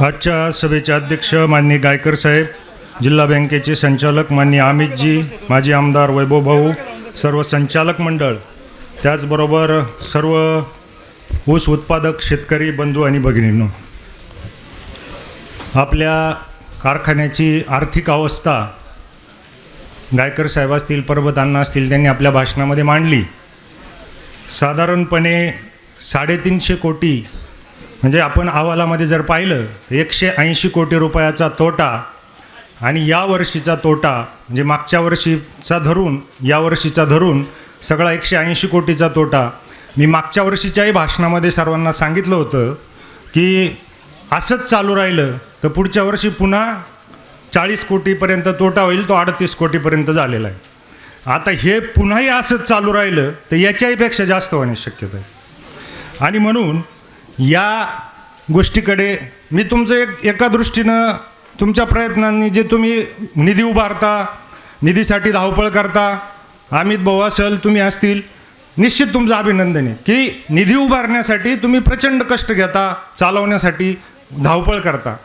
आजच्या सभेचे अध्यक्ष माननीय गायकर साहेब जिल्हा बँकेचे संचालक माननीय अमितजी माजी आमदार वैभव भाऊ सर्व संचालक मंडळ त्याचबरोबर सर्व ऊस उत्पादक शेतकरी बंधू आणि भगिनींनो आपल्या कारखान्याची आर्थिक अवस्था गायकर साहेब असतील पर्वत अण्णा असतील त्यांनी आपल्या भाषणामध्ये मांडली. साधारणपणे साडेतीनशे कोटी म्हणजे आपण अहवालामध्ये जर पाहिलं एकशे ऐंशी कोटी रुपयाचा तोटा आणि या वर्षीचा तोटा म्हणजे मागच्या वर्षीचा धरून या वर्षीचा धरून सगळा एकशे ऐंशी कोटीचा तोटा. मी मागच्या वर्षीच्याही भाषणामध्ये सर्वांना सांगितलं होतं की असंच चालू राहिलं तर पुढच्या वर्षी पुन्हा चाळीस कोटीपर्यंत तोटा होईल तो अडतीस कोटीपर्यंत झालेला आहे. आता हे पुन्हाही असंच चालू राहिलं तर याच्याहीपेक्षा जास्त होण्याची शक्यता आहे. आणि म्हणून या गोष्टीकडे मी तुमचं एक एका दृष्टीनं तुमच्या प्रयत्नांनी जे तुम्ही निधी उभारता निधीसाठी धावपळ करता अमित भाऊ असेल तुम्ही असतील निश्चित तुमचं अभिनंदन आहे की निधी उभारण्यासाठी तुम्ही प्रचंड कष्ट घेता चालवण्यासाठी धावपळ करता.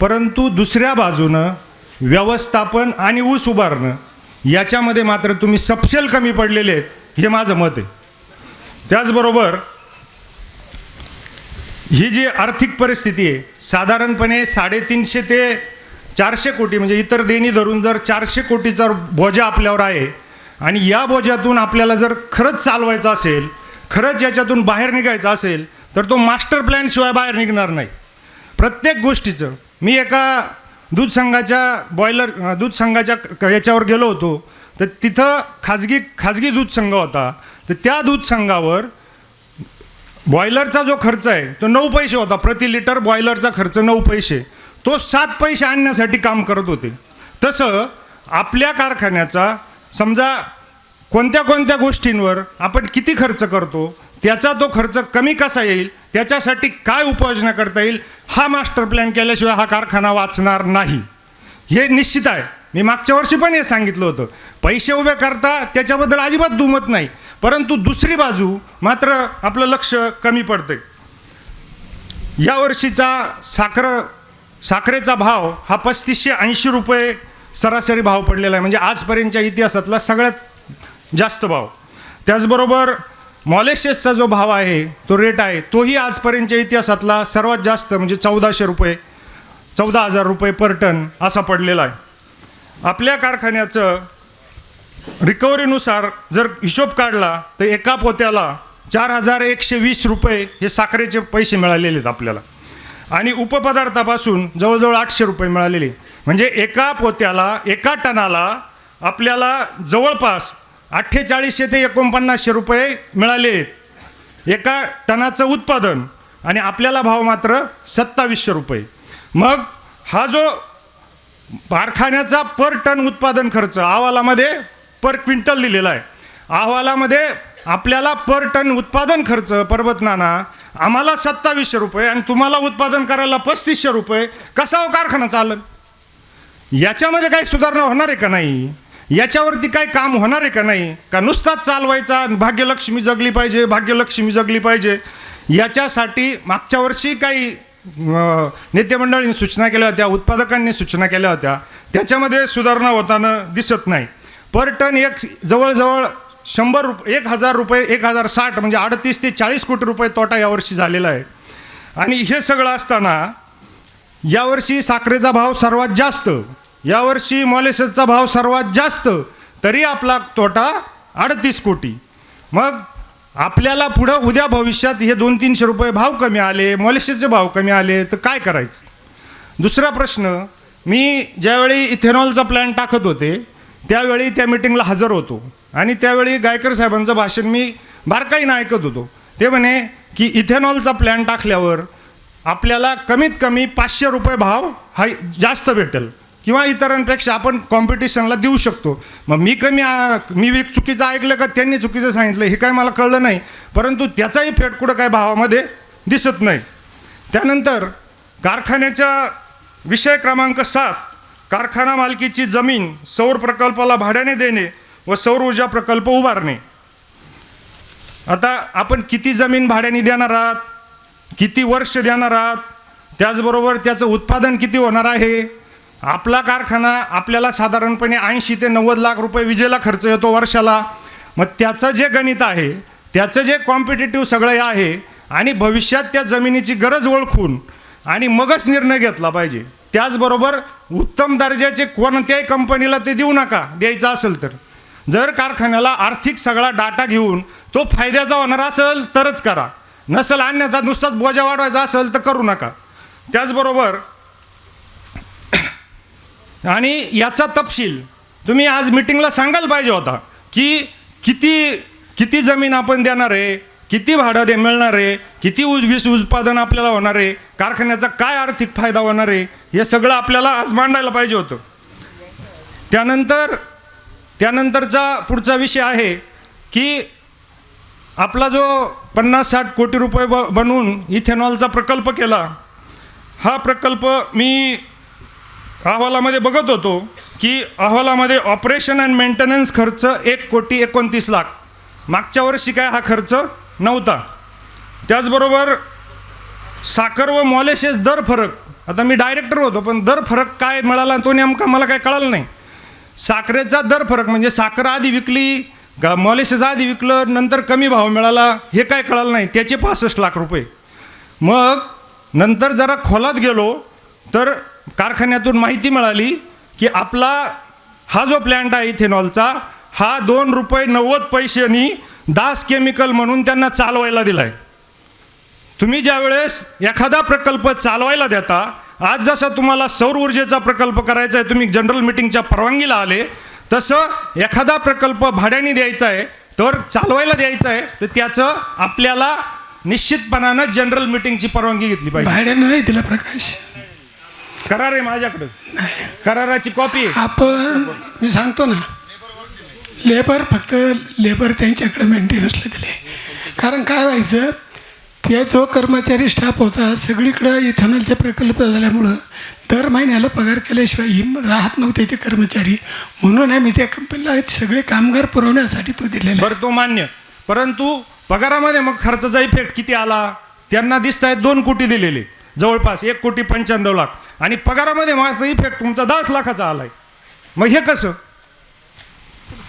परंतु दुसऱ्या बाजूनं व्यवस्थापन आणि ऊस उभारणं याच्यामध्ये मात्र तुम्ही सपशेल कमी पडलेले आहेत हे माझं मत आहे. त्याचबरोबर ही जी आर्थिक परिस्थिती आहे साधारणपणे साडेतीनशे ते चारशे कोटी म्हणजे इतर देणी धरून जर चारशे कोटीचा बोजा आपल्यावर आहे आणि या बोजातून आपल्याला जर खरंच चालवायचं असेल खरंच याच्यातून बाहेर निघायचं असेल तर तो मास्टर प्लॅनशिवाय बाहेर निघणार नाही. प्रत्येक गोष्टीचं मी एका दूध संघाच्या बॉयलर दूध संघाच्या क- याच्यावर गेलो होतो तर तिथं खाजगी खाजगी दूध संघ होता तर त्या दूध संघावर बॉयलरचा जो खर्च आहे तो नऊ पैसे होता. प्रति लिटर बॉयलरचा खर्च नऊ पैसे. तो सात पैसे आणण्यासाठी काम करत होते. तसं आपल्या कारखान्याचा समजा कोणत्या कोणत्या गोष्टींवर आपण किती खर्च करतो त्याचा तो खर्च कमी कसा येईल त्याच्यासाठी काय उपाययोजना करता येईल हा मास्टर प्लॅन केल्याशिवाय हा कारखाना वाचणार नाही. हे निश्चित आहे. मी मागच्या वर्षी पण हे सांगितलं होतं. पैसे उभे करता त्याच्याबद्दल अजिबात दुमत नाही. परंतु दुसरी बाजू मात्र आपलं लक्ष कमी पडते यावर्षीचा साखर साखरेचा भाव हा पस्तीसशे ऐंशी रुपये सरासरी भाव पडलेला आहे. म्हणजे आजपर्यंतच्या इतिहासातला सगळ्यात जास्त भाव. त्याचबरोबर मॉलेशियसचा जो भाव आहे तो रेट आहे तोही आजपर्यंतच्या इतिहासातला सर्वात जास्त म्हणजे चौदाशे रुपये चौदा हजार रुपये पर टन असा पडलेला आहे. आपल्या कारखान्याचं रिकव्हरीनुसार जर हिशोब काढला तर एका पोत्याला चार हजार एकशे वीस रुपये हे साखरेचे पैसे मिळालेले आहेत आपल्याला. आणि उपपदार्थापासून जवळजवळ आठशे रुपये मिळालेले. म्हणजे एका पोत्याला एका टनाला आपल्याला जवळपास अठ्ठेचाळीसशे ते एकोणपन्नासशे रुपये मिळाले आहेत. एका टनाचं उत्पादन आणि आपल्याला भाव मात्र सत्तावीसशे रुपये. मग हा जो कारखान्याचा पर टन उत्पादन खर्च अहवालामध्ये पर क्विंटल दिलेला आहे. अहवालामध्ये आपल्याला पर टन उत्पादन खर्च पर्वत नाना आम्हाला सत्तावीसशे रुपये आणि तुम्हाला उत्पादन करायला पस्तीसशे रुपये कसा हो कारखाना चालन? याच्यामध्ये काही सुधारणा होणार आहे का नाही? याच्यावरती काही काम होणार आहे का नाही? का नुसताच चालवायचा आणि भाग्यलक्ष्मी जगली पाहिजे भाग्यलक्ष्मी जगली पाहिजे? याच्यासाठी मागच्या वर्षी काही नेतेमंडळींनी सूचना केल्या होत्या उत्पादकांनी सूचना केल्या होत्या. त्याच्यामध्ये सुधारणा होताना दिसत नाही. पर टन एक जवळजवळ शंभर रुप एक हजार रुपये एक हजार साठ म्हणजे अडतीस ते चाळीस कोटी रुपये तोटा यावर्षी झालेला आहे. आणि हे सगळं असताना यावर्षी साखरेचा भाव सर्वात जास्त यावर्षी मॉलेसेसचा भाव सर्वात जास्त तरी आपला तोटा अडतीस कोटी. मग आपल्याला पुढं उद्या भविष्यात हे दोन तीनशे रुपये भाव कमी आले मॉलेसेसचे भाव कमी आले तर काय करायचं? दुसरा प्रश्न मी ज्यावेळी इथेनॉलचा प्लॅन टाकत होते त्यावेळी त्या मिटिंगला हजर होतो. आणि त्यावेळी गायकर साहेबांचं भाषण मी बारकाईनं ऐकत होतो. ते म्हणे की इथेनॉलचा प्लॅन टाकल्यावर आपल्याला कमीत कमी पाचशे रुपये भाव हा जास्त भेटेल. किंवा इतरांपेक्षा आपण कॉम्पिटिशनला देऊ शकतो. मग मी कमी मी चुकीचं ऐकलं का त्यांनी चुकीचं सांगितलं हे काय मला कळलं नाही. परंतु त्याचाही फेट कुठं काय भावामध्ये दिसत नाही. त्यानंतर कारखान्याच्या विषय क्रमांक सात कारखाना मालकीची जमीन सौर प्रकल्पाला भाड्याने देणे व सौर ऊर्जा प्रकल्प उभारणे. आता आपण किती जमीन भाड्याने देणार आहात? किती वर्ष देणार आहात? त्याचबरोबर त्याचं उत्पादन किती होणार आहे? आपला कारखाना आपल्याला साधारणपणे ऐंशी ते नव्वद लाख रुपये विजेला खर्च येतो वर्षाला. मग त्याचं जे गणित आहे त्याचं जे कॉम्पिटेटिव्ह सगळं आहे आणि भविष्यात त्या जमिनीची गरज ओळखून आणि मगच निर्णय घेतला पाहिजे. त्याचबरोबर उत्तम दर्जाचे कोणत्याही कंपनीला ते देऊ नका द्यायचं असेल तर. जर कारखान्याला आर्थिक सगळा डाटा घेऊन तो फायद्याचा होणार असेल तरच करा. नसेल अन्यथा नुसताच बोजा वाढवायचा असेल तर करू नका. त्याचबरोबर आणि याचा तपशील तुम्ही आज मिटिंगला सांगायला पाहिजे होता की किती किती जमीन आपण देणार आहे किती भाडं दे मिळणार आहे किती उज वीस उत्पादन आपल्याला होणार आहे कारखान्याचा काय आर्थिक फायदा होणार आहे हे सगळं आपल्याला आज मांडायला पाहिजे होतं. त्यानंतर त्यानंतरचा पुढचा विषय आहे की आपला जो पन्नास साठ कोटी रुपये ब बनवून इथेनॉलचा प्रकल्प केला हा प्रकल्प मी अहवालामध्ये बघत होतो की अहवालामध्ये ऑपरेशन अँड मेंटेनन्स खर्च एक कोटी एकोणतीस लाख. मागच्या वर्षी काय हा खर्च? नव्हता. त्याचबरोबर साखर व मॉलेशेस दर फरक. आता मी डायरेक्टर होतो पण दर फरक काय मिळाला तो नेमका मला काय कळालं नाही. साखरेचा दर फरक म्हणजे साखर आधी विकली का मॉलेशेस आधी विकलं नंतर कमी भाव मिळाला हे काय कळालं नाही. त्याचे पासष्ट लाख रुपये. मग नंतर जरा खोलात गेलो तर कारखान्यातून माहिती मिळाली की आपला हा जो प्लॅन्ट आहे इथेनॉलचा हा दोन रुपये नव्वद पैशांनी दास केमिकल म्हणून त्यांना चालवायला दिला आहे तुम्ही ज्यावेळेस एखादा प्रकल्प चालवायला देता आज जसा तुम्हाला सौर ऊर्जेचा प्रकल्प करायचा आहे तुम्ही जनरल मिटिंगच्या परवानगीला आले तसं एखादा प्रकल्प भाड्याने द्यायचा आहे तर चालवायला द्यायचा आहे तर त्याचं आपल्याला निश्चितपणानं जनरल मिटिंगची परवानगी घेतली पाहिजे. भाड्यानं नाही दिला प्रकाश. करार आहे माझ्याकडे. कराराची कॉपी आहे. आपण मी सांगतो ना लेबर फक्त लेबर त्यांच्याकडे मेंटेनन्सला दिले कारण काय व्हायचं ते जो कर्मचारी स्टाफ होता सगळीकडं इथेनॉलचे प्रकल्प झाल्यामुळं दर महिन्याला पगार केल्याशिवाय हिम राहत नव्हते ते कर्मचारी. म्हणून आम्ही त्या कंपनीला सगळे कामगार पुरवण्यासाठी तो दिलेला. बरं तो मान्य. परंतु पगारामध्ये मग खर्चाचा इफेक्ट किती आला? त्यांना दिसत आहेत दोन कोटी दिलेले. जवळपास एक कोटी पंच्याण्णव लाख. आणि पगारामध्ये माझा इफेक्ट तुमचा दहाच लाखाचा आलाय. मग हे कसं?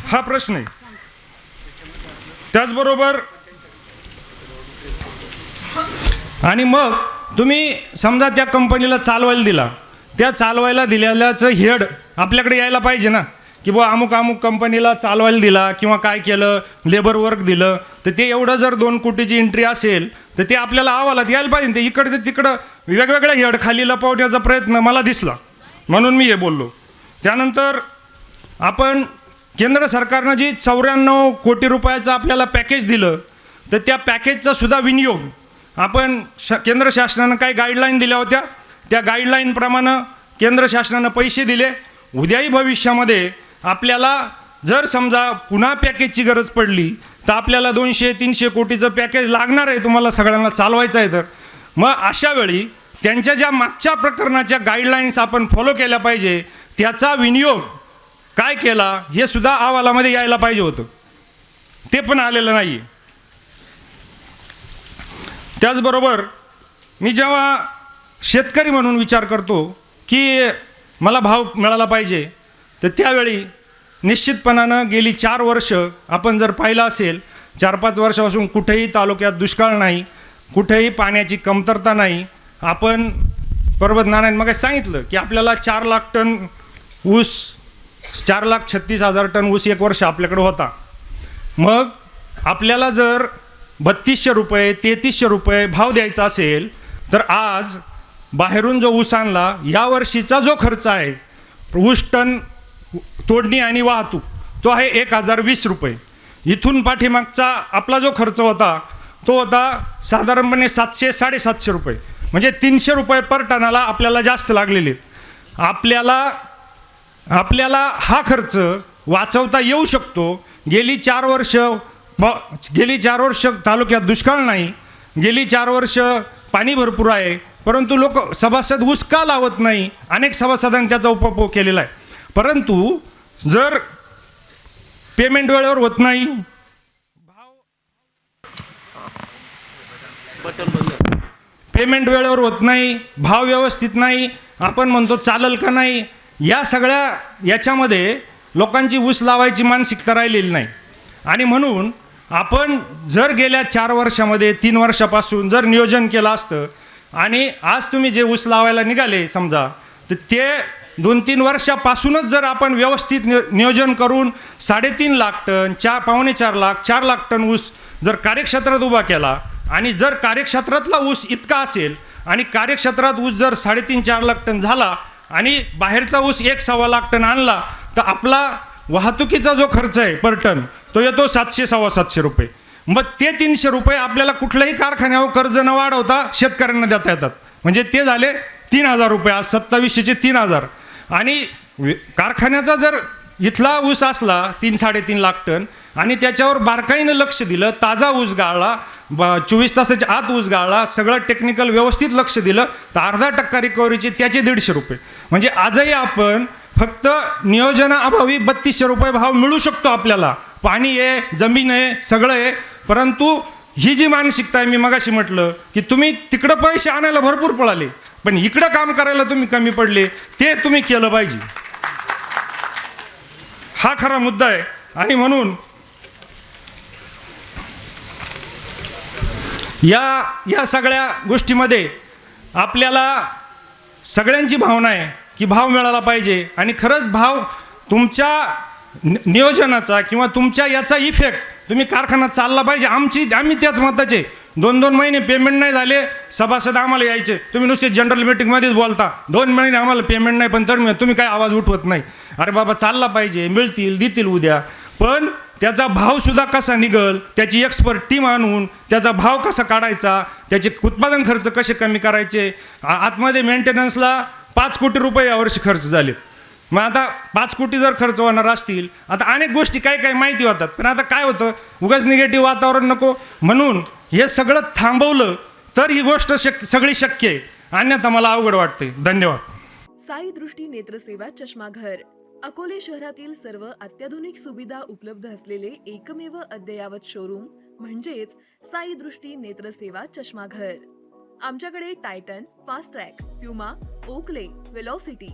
हा प्रश्न आहे. त्याचबरोबर आणि मग तुम्ही समजा त्या कंपनीला चालवायला दिला. त्या चालवायला दिलेल्याचं हेड आपल्याकडे यायला पाहिजे ना. की बुवा अमुक अमुक कंपनीला चालवायला दिला किंवा काय केलं लेबर वर्क दिलं. तर ते एवढं जर दोन कोटीची एंट्री असेल तर ते आपल्याला अहवालात यायला पाहिजे. ते इकडचं तिकडं वेगवेगळ्या हेड खाली लपवण्याचा प्रयत्न मला दिसला. म्हणून मी हे बोललो. त्यानंतर आपण केंद्र सरकारनं जी चौऱ्याण्णव कोटी रुपयाचं आपल्याला पॅकेज दिलं तर त्या पॅकेजचा सुद्धा विनियोग आपण श केंद्र शासनानं काही गाईडलाईन दिल्या होत्या. त्या गाईडलाईनप्रमाणे केंद्र शासनानं पैसे दिले. उद्याही भविष्यामध्ये आपल्याला जर समजा पुन्हा पॅकेजची गरज पडली तर आपल्याला दोनशे तीनशे कोटीचं पॅकेज लागणार आहे तुम्हाला सगळ्यांना चालवायचं आहे तर. मग अशा वेळी त्यांच्या ज्या मागच्या प्रकरणाच्या गाईडलाईन्स आपण फॉलो केल्या पाहिजे त्याचा विनियोग काय केला हे सुद्धा अहवालामध्ये यायला पाहिजे होतं. ते पण आलेलं नाही त्याचबरोबर मी जेव्हा शेतकरी म्हणून विचार करतो की मला भाव मिळाला पाहिजे तर त्यावेळी निश्चितपणानं गेली चार वर्ष आपण जर पाहिलं असेल चार पाच वर्षापासून कुठेही तालुक्यात दुष्काळ नाही कुठेही पाण्याची कमतरता नाही. आपण पर्वत नारायण मग सांगितलं की आपल्याला चार लाख टन ऊस चार लाख छत्तीस हजार टन ऊस एक वर्ष आपल्याकडे होता. मग आपल्याला जर बत्तीसशे रुपये तेहतीसशे रुपये भाव द्यायचा असेल तर आज बाहेरून जो ऊस आणला या वर्षीचा जो खर्च आहे ऊस टन तोडणी आणि वाहतूक तो आहे एक हजार वीस रुपये. इथून पाठीमागचा आपला जो खर्च होता तो होता साधारणपणे सातशे साडेसातशे रुपये. म्हणजे तीनशे रुपये पर टनाला आपल्याला जास्त लागलेले. आहेत. आपल्याला आपल्याला हा खर्च वाचवता येऊ शकतो. गेली चार वर्ष ब गेली चार वर्ष तालुक्यात दुष्काळ नाही. गेली चार वर्ष पाणी भरपूर आहे. परंतु लोक सभासद ऊस का लावत नाही. अनेक सभासदांनी त्याचा उपभोग केलेला आहे. परंतु जर पेमेंट वेळेवर होत नाही पेमेंट वेळेवर होत नाही भाव व्यवस्थित नाही आपण म्हणतो चालल का नाही या सगळ्या याच्यामध्ये लोकांची ऊस लावायची मानसिकता राहिलेली नाही. आणि म्हणून आपण जर गेल्या चार वर्षामध्ये तीन वर्षापासून जर नियोजन केलं असतं आणि आज तुम्ही जे ऊस लावायला निघाले समजा तर ते दोन तीन वर्षापासूनच जर आपण व्यवस्थित नियोजन करून साडेतीन लाख टन चार पावणे चार लाख चार लाख टन ऊस जर कार्यक्षेत्रात उभा केला आणि जर कार्यक्षेत्रातला ऊस इतका असेल आणि कार्यक्षेत्रात ऊस जर साडेतीन चार लाख टन झाला आणि बाहेरचा ऊस एक सव्वा लाख टन आणला तर आपला वाहतुकीचा जो खर्च आहे पर टन तो येतो सातशे सव्वा सातशे रुपये. मग ते तीनशे रुपये आपल्याला कुठल्याही कारखान्यावर कर्ज न वाढवता शेतकऱ्यांना देता येतात. म्हणजे ते झाले तीन हजार रुपये आज सत्तावीसशेचे तीन हजार. आणि कारखान्याचा जर इथला ऊस असला तीन साडेतीन लाख टन आणि त्याच्यावर बारकाईनं लक्ष दिलं ताजा ऊस गाळला ब चोवीस तासाच्या आत ऊस गाळला सगळं टेक्निकल व्यवस्थित लक्ष दिलं तर अर्धा टक्का रिकव्हरीचे त्याचे दीडशे रुपये. म्हणजे आजही आपण फक्त नियोजनाअभावी बत्तीसशे रुपये भाव मिळू शकतो आपल्याला. पाणी आहे जमीन आहे सगळं आहे परंतु ही जी मानसिकता आहे मी मगाशी म्हटलं की तुम्ही तिकडं पैसे आणायला भरपूर पळाले. पण इकडं काम करायला तुम्ही कमी पडले ते तुम्ही केलं पाहिजे. हा खरा मुद्दा आहे. आणि म्हणून या या सगळ्या गोष्टीमध्ये आपल्याला सगळ्यांची भावना आहे की भाव मिळाला पाहिजे. आणि खरंच भाव तुमच्या नियोजनाचा किंवा तुमच्या याचा इफेक्ट तुम्ही कारखाना चालला पाहिजे. आमची आम्ही त्याच मताचे. दोन दोन महिने पेमेंट नाही झाले सभासद आम्हाला यायचे. तुम्ही नुसते जनरल मिटिंगमध्येच बोलता. दोन महिने आम्हाला पेमेंट नाही पण तर तुम्ही काय आवाज उठवत नाही. अरे बाबा चालला पाहिजे मिळतील देतील उद्या. पण त्याचा भावसुद्धा कसा निघल त्याची एक्सपर्ट टीम आणून त्याचा भाव कसा काढायचा त्याचे उत्पादन खर्च कसे कमी करायचे आतमध्ये मेंटेनन्सला पाच कोटी रुपये यावर्षी खर्च झाले. मग आता पाच कोटी जर खर्च होणार असतील आता अनेक गोष्टी काही काही माहिती होतात पण आता काय होतं उगाच निगेटिव्ह वातावरण नको. म्हणून हे सगळं थांबवलं तर ही गोष्ट शक सगळी शक्य आहे. अन्यथा मला अवघड वाटते धन्यवाद. साई दृष्टी नेत्रसेवा चष्माघर. अकोले शहरातील सर्व अत्याधुनिक सुविधा उपलब्ध असलेले एकमेव अद्ययावत शोरूम म्हणजेच साई दृष्टी नेत्रसेवा चष्माघर. आमच्याकडे Titan Fastrack Puma Oakley Velocity